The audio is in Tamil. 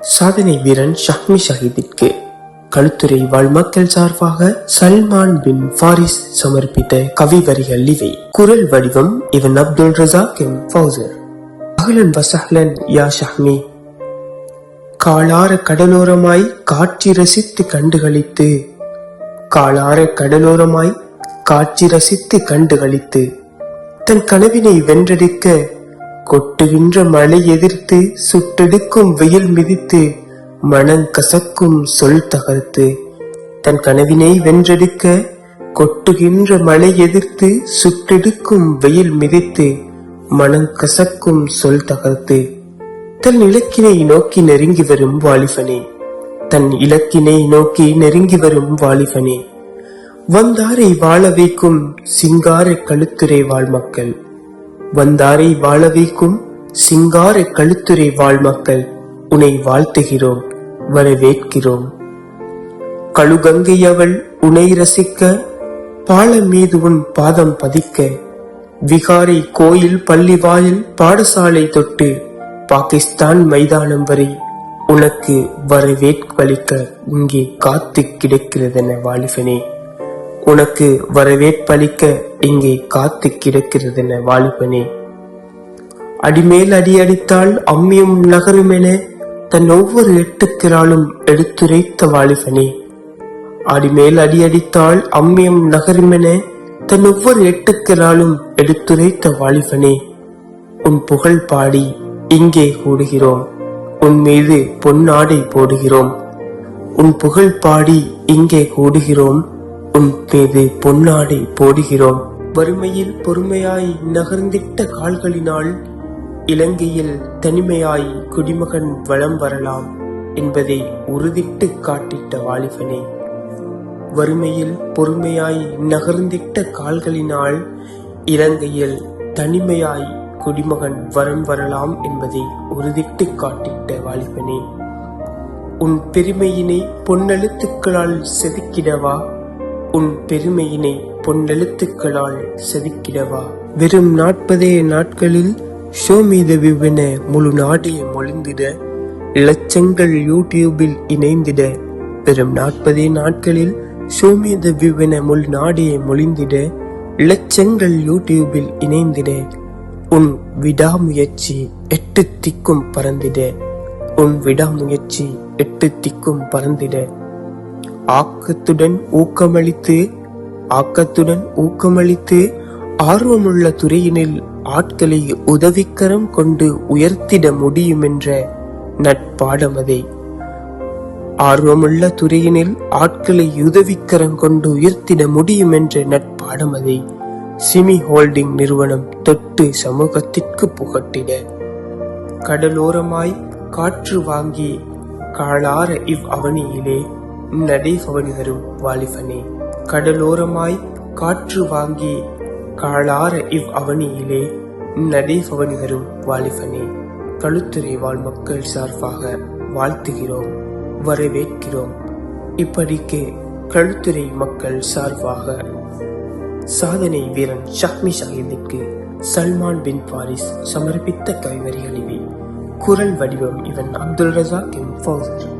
சாதனை வீரன் ஷஹ்மி ஷஹீதிற்கு கழுத்துறை வாழ் மக்கள் சார்பாக சல்மான் பின் ஃபாரிஸ் சமர்ப்பித்த கவி வரிகள் இவை. குரல் வடிவம் இவன் அப்துல் ரசாக் எம் ஃபவுசர். அகலன் வசஹலன் யா ஷஹ்மி. காலார கடலோரமாய் காட்சி ரசித்து கண்டுகளித்து. காலார கடலோரமாய் காட்சி ரசித்து கண்டுகளித்து. தன் கனவினை வென்றெடுக்க கொட்டுகின்ற மழை எதிர்த்து சுட்டெடுக்கும் வெயில் மிதித்து மனங்கசக்கும் சொல் தகர்த்து தன் கனவினை வென்றெடுக்க கொட்டுகின்ற மழை எதிர்த்து சுட்டெடுக்கும் வெயில் மிதித்து மனங்கசக்கும் சொல் தகர்த்து தன் இலக்கினை நோக்கி நெருங்கி வரும் வாலிபனே. தன் இலக்கினை நோக்கி நெருங்கி வரும் வாலிபனே. வந்தாரை வாழ வைக்கும் சிங்கார கழுத்துரை வாழ் மக்கள். வந்தாரை வாழ வைக்கும் சிங்கார கழுத்துறை வாழ் மக்கள் உன்னை வாழ்த்துகிறோம் வரவேற்கிறோம். கழுகங்கை அவள் உனை ரசிக்க பாலம் மீது உன் பாதம் பதிக்க விகாரை கோயில் பள்ளி வாயில் பாடசாலை தொட்டு பாகிஸ்தான் மைதானம் வரை உனக்கு வரவேற்பளிக்க இங்கே காத்து கிடக்கிறதென வாலிபனே. உனக்கு வரவேற்பளிக்க இங்கே காத்து கிடக்கிறதென வாலிபனே. அடிமேல் அடி அடித்தால் அம்மியும் நகரும் என தன் ஒவ்வொரு எட்டுக்கிறாலும் எடுத்துரைத்த வாலிபனே. அடிமேல் அடி அடித்தால் அம்மியம் நகருமென தன் ஒவ்வொரு எட்டுக்கிறாலும் எடுத்துரைத்த வாலிபனே. உன் புகழ் பாடி இங்கே கூடுகிறோம். உன் மீது பொன்னாடை போடுகிறோம். உன் புகழ் பாடி இங்கே கூடுகிறோம். உன் மீது பொன்னாடை போடுகிறோம். வறுமையில் பொறுமையாய் நகர்ந்திட்ட கால்களினால் இலங்கையில் தனிமையாய் குடிமகன் வளம் வரலாம் என்பதை உறுதிட்டு காட்டிட்ட வாலிபனே. வறுமையில் பொறுமையாய் நகர்ந்திட்ட கால்களினால் இலங்கையில் தனிமையாய் குடிமகன் வரம் வரலாம் என்பதை உறுதிட்டு காட்டிட்ட வாலிபனே. உன் பெருமையினை பொன்னெழுத்துக்களால் செதுக்கிடவா? உன் பெருமையினை பொன்னெழுத்துக்களால் செதுக்கிடவா? வெறும் நாற்பதே நாட்களில் ஷோ மீத விவென முழு நாடே மொழிந்திட லட்சங்கள் யூடியூபில் இணைந்திட வெறும் நாற்பதே நாட்களில் ஷோ மீத விவென முழு நாடே மொழிந்திட லட்சங்கள் யூடியூபில் இணைந்திட உன் விடாமுயற்சி எட்டு திக்கும் பறந்திட உன் விடாமுயற்சி எட்டு திக்கும் பறந்திட. ஆக்கத்துடன் ஊக்கமளித்து ஆக்கத்துடன் ஊக்கமளித்து ஆர்வமுள்ள துறையினில் ஆட்களை உதவிக்கரம் கொண்டு உயர்த்திட முடியும் என்ற நட்பாடமதை ஆர்வமுள்ள துறையினில் ஆட்களை உதவிக்கரம் கொண்டு உயர்த்திட முடியும் என்ற நட்பாடமதை சிமி ஹோல்டிங் நிறுவனம் தொட்டு சமூகத்திற்கு புகட்டிட. கடலோரமாய் காற்று வாங்கி காளார இவ் அவனியிலே நடைபவனி வரும் வாலிபனே கடலோரமாய் காற்று வாங்கி காளார இவ் அவனியிலே நடைபவனி வரும் வாலிபனே கழுத்துறை வாழ் மக்கள் சார்பாக வாழ்த்துகிறோம் வரவேற்கிறோம். இப்படிக்கு கழுத்துறை மக்கள் சார்பாக சாதனை வீரன் ஷஹ்மி ஷஹீதிற்கு சல்மான் பின் பாரிஸ் சமர்ப்பித்த கைவரிகள் இவை குரல் வடிவம் இவன் அப்துல் ரசாக் எம் ஃபௌசர்